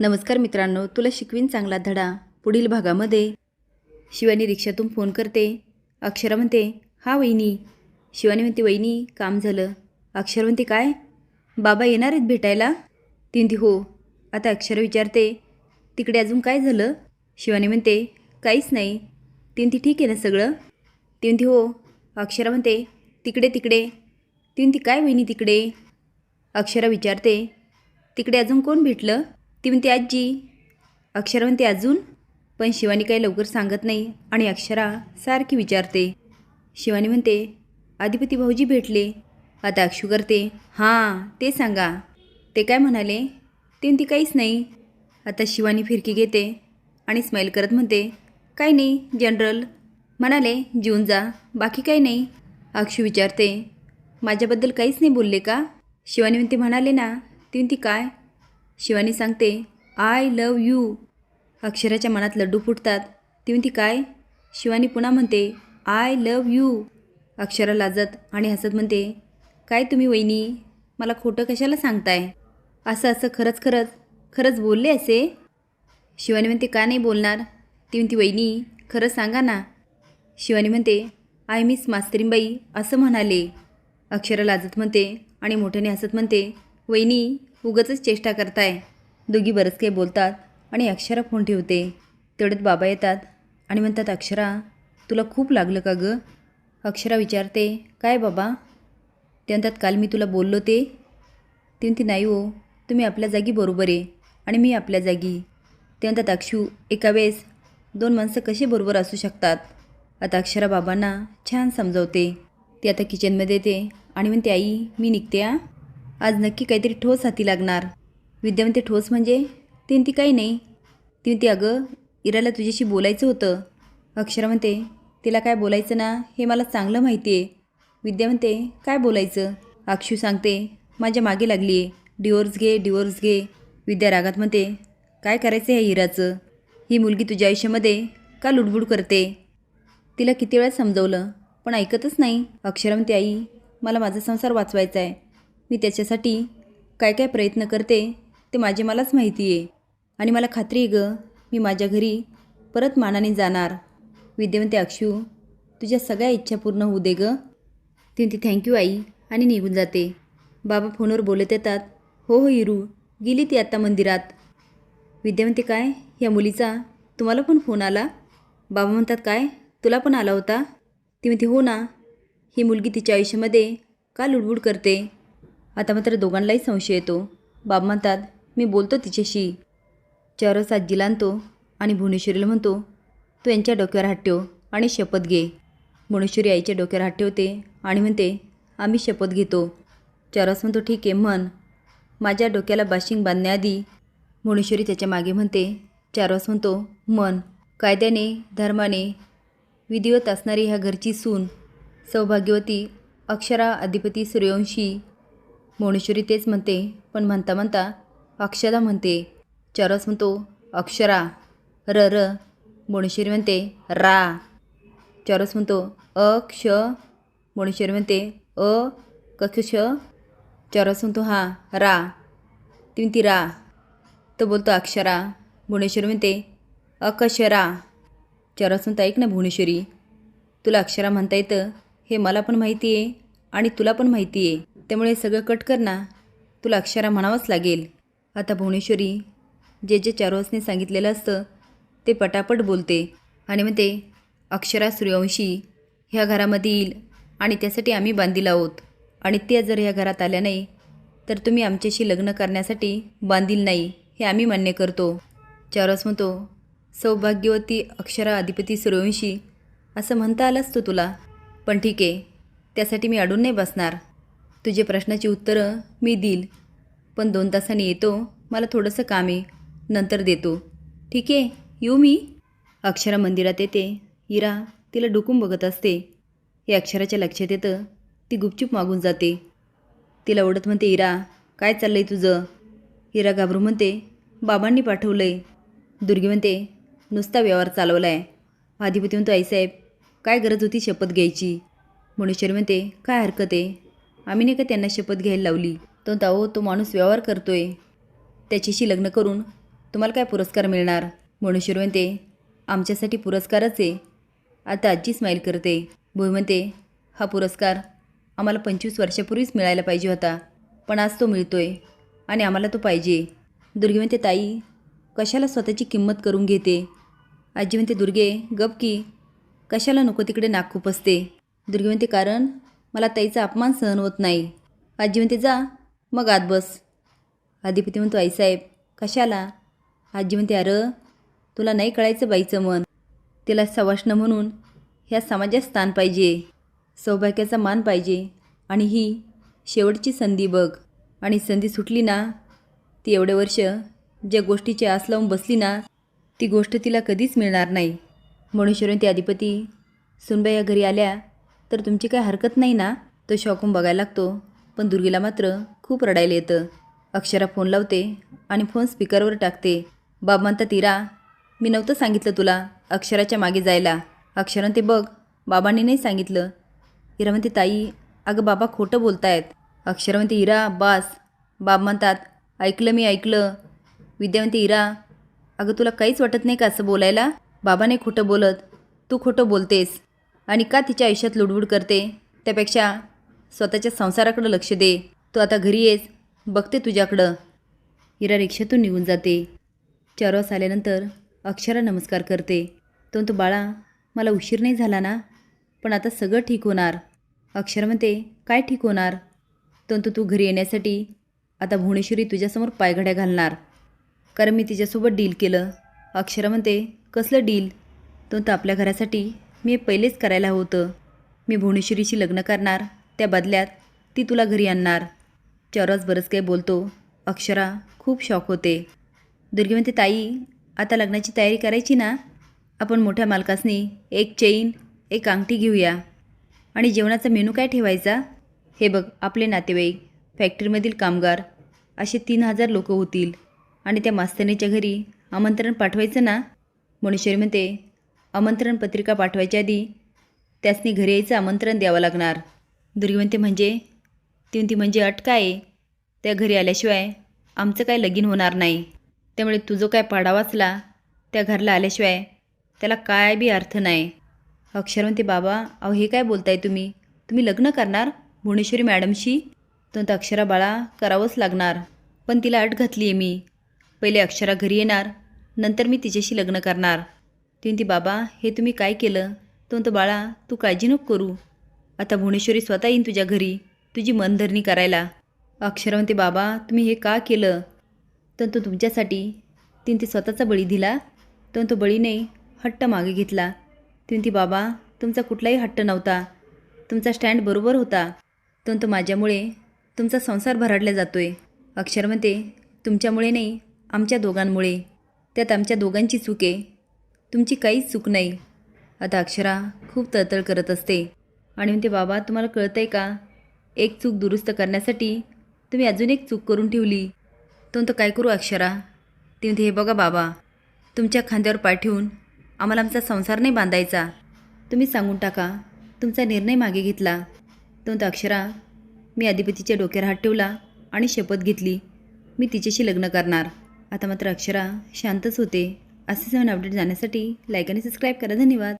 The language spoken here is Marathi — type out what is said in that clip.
नमस्कार मित्रांनो तुला शिकवीन चांगला धडा पुढील भागामध्ये. शिवानी रिक्षातून फोन करते. अक्षरा म्हणते हा वहिनी. शिवानी म्हणते वहिनी काम झालं. अक्षर म्हणते काय? बाबा येणार आहेत भेटायला? ती म्हणते हो. आता अक्षरा विचारते तिकडे अजून काय झालं? शिवानी म्हणते काहीच नाही. ती म्हणते ठीक आहे ना सगळं? ती म्हणते हो. अक्षरा म्हणते तिकडे तिकडे. ती म्हणते काय वहिनी तिकडे? अक्षरा विचारते तिकडे अजून कोण भेटलं? ती म्हणते आजी अक्षरा म्हणते अजून? पण शिवानी काही लवकर सांगत नाही आणि अक्षरा सारखी विचारते. शिवानी म्हणते आदिपती भाऊजी भेटले. आता अक्षू करते. हां ते सांगा. ते काय म्हणाले? ते म्हणते काहीच नाही. आता शिवानी फिरकी घेते आणि स्माईल करत म्हणते काही नाही जनरल. म्हणाले जेवून जा. बाकी काही नाही. अक्षू विचारते माझ्याबद्दल काहीच नाही बोलले का? शिवानी म्हणते म्हणाले ना. ती म्हणते काय? शिवानी सांगते आय लव यू अक्षराच्या मनात लड्डू फुटतात. ती म्हणते काय? शिवानी पुन्हा म्हणते आय लव यू अक्षरा लाजत आणि हसत म्हणते काय तुम्ही वहिनी मला खोटं कशाला सांगताय? असं असं खरंच खरंच खरंच बोलले असे? शिवानी म्हणते का नाही बोलणार? ती म्हणते वहिनी खरं सांगा ना. शिवानी म्हणते आय मिस मास्तरींबाई असं म्हणाले. अक्षरा लाजत म्हणते आणि मोठ्याने हसत म्हणते वहिनी उगाचच चेष्टा करताय. दोघी बरंच काही बोलतात आणि अक्षरा फोन ठेवते. तेवढ्यात बाबा येतात आणि म्हणतात अक्षरा तुला खूप लागलं का गं? अक्षरा विचारते काय बाबा? ते म्हणतात काल मी तुला बोललो ते. ते म्हणते नाही हो तुम्ही आपल्या जागी बरोबर आहे आणि मी आपल्या जागी. ते म्हणतात अक्षू एका वेळेस दोन माणसं कशी बरोबर असू शकतात? आता अक्षरा बाबांना छान समजवते. ती आता किचनमध्ये येते आणि म्हणते आई मी निघते आ आज नक्की काहीतरी ठोस हाती लागणार. विद्या म्हणते ठोस म्हणजे? ती म्हणते काही नाही. ती म्हणते अगं इराला तुझ्याशी बोलायचं होतं. अक्षरा म्हणते तिला काय बोलायचं ना हे मला चांगलं माहिती आहे विद्या म्हणते काय बोलायचं? अक्षू सांगते माझ्या मागे लागली आहे डिवोर्स घे डिवोर्स घे. विद्या रागात म्हणते काय करायचं ह्या हिराचं ही मुलगी तुझ्या आयुष्यामध्ये का लुडबुड करते? तिला किती वेळा समजवलं पण ऐकतच नाही. अक्षरा म्हणते आई मला माझा संसार वाचवायचा आहे मी त्याच्यासाठी काय काय प्रयत्न करते ते माझे मलाच माहिती आहे. आणि मला खात्री आहे गं मी माझ्या घरी परत मानाने जाणार. विद्या अक्षू तुझ्या सगळ्या इच्छा पूर्ण होऊ दे गं. ती म्हणते थँक्यू आई आणि निघून जाते. बाबा फोनवर बोलत येतात. हो हो हिरू गेली ती आत्ता मंदिरात. विद्या काय या मुलीचा तुम्हाला पण फोन आला? बाबा म्हणतात काय तुला पण आला होता? ती म्हणते हो ना. ही मुलगी तिच्या आयुष्यामध्ये का लुडबुड करते? आता मात्र दोघांनाही संशय येतो. बाब म्हणतात मी बोलतो तिच्याशी. चार आजीला आणतो आणि भुवनेश्वरीला म्हणतो तू यांच्या डोक्यावर हात ठेव आणि शपथ घे. भुवनेश्वरी आईच्या डोक्यावर हात ठेवते आणि म्हणते आम्ही शपथ घेतो. चारस म्हणतो ठीक आहे म्हण. माझ्या डोक्याला बाशिंग बांधण्याआधी भुवनेश्वरी त्याच्यामागे म्हणते. चारवास म्हणतो मन कायद्याने धर्माने विधिवत असणारी ह्या घरची सून सौभाग्यवती अक्षरा अधिपती सूर्यवंशी भुवनेश्वरी तेच म्हणते पण म्हणता म्हणता अक्षरा म्हणते. चरस म्हणतो अक्षरा. र र. भुवनेश्वरी म्हणते रा. चरस म्हणतो अ क्ष. भुवनेश्वरी म्हणते अ कक्ष चरस म्हणतो हा रा. ती म्हणती रा. तो बोलतो अक्षरा. भुवनेश्वरी म्हणते अकशरा चरस म्हणता ऐक ना भुवनेश्वरी. तुला अक्षरा म्हणता येतं हे मला पण माहिती आहे आणि तुला पण माहिती आहे त्यामुळे सगळं कट कर ना. तुला अक्षरा म्हणावंच लागेल. आता भुवनेश्वरी जे जे चारोसने सांगितलेलं असतं ते पटापट बोलते आणि म्हणते अक्षरा सूर्यवंशी ह्या घरामध्ये येईल आणि त्यासाठी आम्ही बांधील आहोत. आणि त्या जर ह्या घरात आल्या नाही तर तुम्ही आमच्याशी लग्न करण्यासाठी बांधील नाही हे आम्ही मान्य करतो. चारोस म्हणतो सौभाग्यवती अक्षरा अधिपती सूर्यवंशी असं म्हणता आलं असतं तुला. पण ठीक आहे त्यासाठी मी अडून नाही बसणार. तुझे प्रश्नाची उत्तरं मी देईल. पण दोन तासांनी येतो. मला थोडंसं काम. आहे नंतर देतो. ठीक आहे? येऊ मी? अक्षरा मंदिरात येते. इरा तिला डुकून बघत असते. हे अक्षराच्या लक्षात येतं. ती गुपचूप मागून जाते. तिला ओढत म्हणते इरा काय चाललं आहे तुझं? इरा घाबरू म्हणते बाबांनी पाठवलं आहे दुर्गी म्हणते नुसता व्यवहार चालवला आहे आधीपती म्हणतो आईसाहेब काय गरज होती शपथ घ्यायची? मुनेश्वरी म्हणते काय हरकत आहे? आम्ही नाही का त्यांना शपथ घ्यायला लावली. तो दाओ तो माणूस व्यवहार करतोय. त्याच्याशी लग्न करून तुम्हाला काय पुरस्कार मिळणार? म्हणून शिरवंते आमच्यासाठी पुरस्कारच आहे. आता आजी स्माईल करते. भोई म्हणते हा पुरस्कार आम्हाला पंचवीस वर्षापूर्वीच मिळायला पाहिजे होता. पण आज तो मिळतोय आणि आम्हाला तो पाहिजे. दुर्गे म्हणते ताई कशाला स्वतःची किंमत करून घेते? आजी म्हणते दुर्गे गप की कशाला नको तिकडे नाक खूप असते. दुर्गे म्हणते कारण मला ताईचा अपमान सहन होत नाही. आजी म्हणते जा मग आत बस. आदिपती म्हणतो आईसाहेब कशाला? आजी म्हणते अरं तुला नाही कळायचं बाईचं मन. तिला सवाष्ण म्हणून ह्या समाजात स्थान पाहिजे. सौभाग्याचा मान पाहिजे. आणि ही शेवटची संधी बघ. आणि संधी सुटली ना ती एवढे वर्ष ज्या गोष्टीची आस लावून बसली ना ती गोष्ट तिला कधीच मिळणार नाही. म्हणून शिरून अधिपती सुनबाई या घरी आल्या. तर तुमची काही हरकत नाही ना? तो शॉकून बघायला लागतो. पण दुर्गीला मात्र खूप रडायला येतं. अक्षरा फोन लावते आणि फोन स्पीकरवर टाकते. बाब म्हणतात इरा मी नव्हतं सांगितलं तुला अक्षराच्या मागे जायला. अक्षरानं ते बघ बाबांनी नाही सांगितलं. इरा म्हणते ताई अगं बाबा खोटं बोलतायत. अक्षरा म्हणते इरा बास. बाब म्हणतात ऐकलं मी ऐकलं. विद्या म्हणते इरा अगं तुला काहीच वाटत नाही का असं बोलायला? बाबाने खोटं बोलत तू खोटं बोलतेस. आणि का तिच्या आयुष्यात लुडबुड करते? त्यापेक्षा स्वतःच्या संसाराकडं लक्ष दे. तू आता घरी येस. बघते तुझ्याकडं. इरा रिक्षातून निघून जाते. चार वास आल्यानंतर अक्षरा नमस्कार करते. तो तो बाळा मला उशीर नाही झाला ना? पण आता सगळं ठीक होणार. अक्षर म्हणते काय ठीक होणार? तंतु तू घरी येण्यासाठी आता भुवनेश्वरी तुझ्यासमोर पायघड्या घालणार. कारण मी तिच्यासोबत डील केलं. अक्षरा म्हणते कसलं डील? तंतु आपल्या घरासाठी मी पहिलेच करायला होतं. मी भुवनेश्वरीशी लग्न करणार. त्या बदल्यात ती तुला घरी आणणार. चौरस बरंच काही बोलतो. अक्षरा खूप शॉक होते. दुर्गी म्हणते ताई आता लग्नाची तयारी करायची ना? आपण मोठ्या मालकासनी एक चेन एक अंगठी घेऊया. आणि जेवणाचा मेनू काय ठेवायचा? हे बघ आपले नातेवाईक फॅक्टरीमधील कामगार असे तीन हजार लोक होतील. आणि त्या मास्तरणीच्या घरी आमंत्रण पाठवायचं ना? मुणेश्वरी म्हणते आमंत्रण पत्रिका पाठवायच्या आधी त्यासनी घरी यायचं आमंत्रण द्यावं लागणार. दुर्गी म्हणते म्हणजे ती म्हणजे अट काय? आहे? त्या घरी आल्याशिवाय आमचं काय लगीन होणार नाही. त्यामुळे तुझं काय पाडा वाचला त्या घरला आल्याशिवाय त्याला काय बी अर्थ नाही. अक्षर म्हणते बाबा अहो हे काय बोलताय तुम्ही? तुम्ही लग्न करणार भुवनेश्वरी मॅडमशी? तर अक्षरा बाळा करावंच लागणार. पण तिला अट घातली आहे मी. पहिले अक्षरा घरी येणार नंतर मी तिच्याशी लग्न करणार. ती म्हणती बाबा हे तुम्ही काय केलं? तो म्हणतो बाळा तू काळजी नको करू. आता भुवनेश्वरी स्वतः येईन तुझ्या घरी तुझी मनधरणी करायला. अक्षर म्हणते बाबा तुम्ही हे का केलं? तर तो तुमच्यासाठी. तिने ते स्वतःचा बळी दिला. तर तो बळी नाही हट्ट मागे घेतला. ती बाबा तुमचा कुठलाही हट्ट नव्हता. तुमचा स्टँड बरोबर होता. तर तो माझ्यामुळे तुमचा संसार भराडला जातोय. अक्षर म्हणते तुमच्यामुळे नाही आमच्या दोघांमुळे. त्यात आमच्या दोघांची चूक आहे. तुमची काहीच चूक नाही. आता अक्षरा खूप तळतळ करत असते. आणि म्हणते बाबा तुम्हाला कळतंय का? एक चूक दुरुस्त करण्यासाठी तुम्ही अजून एक चूक करून ठेवली. तो तो काय करू अक्षरा? ती म्हणते हे बघा बाबा तुमच्या खांद्यावर पाठवून आम्हाला आमचा संसार नाही बांधायचा. तुम्ही सांगून टाका तुमचा निर्णय मागे घेतला. तो म्हणतो अक्षरा मी अधिपतीच्या डोक्यावर हात ठेवला आणि शपथ घेतली. मी तिच्याशी लग्न करणार. आता मात्र अक्षरा शांतच होते. असेच नवीन अपडेट जाण्यासाठी लाईक आणि सबस्क्राईब करा. धन्यवाद.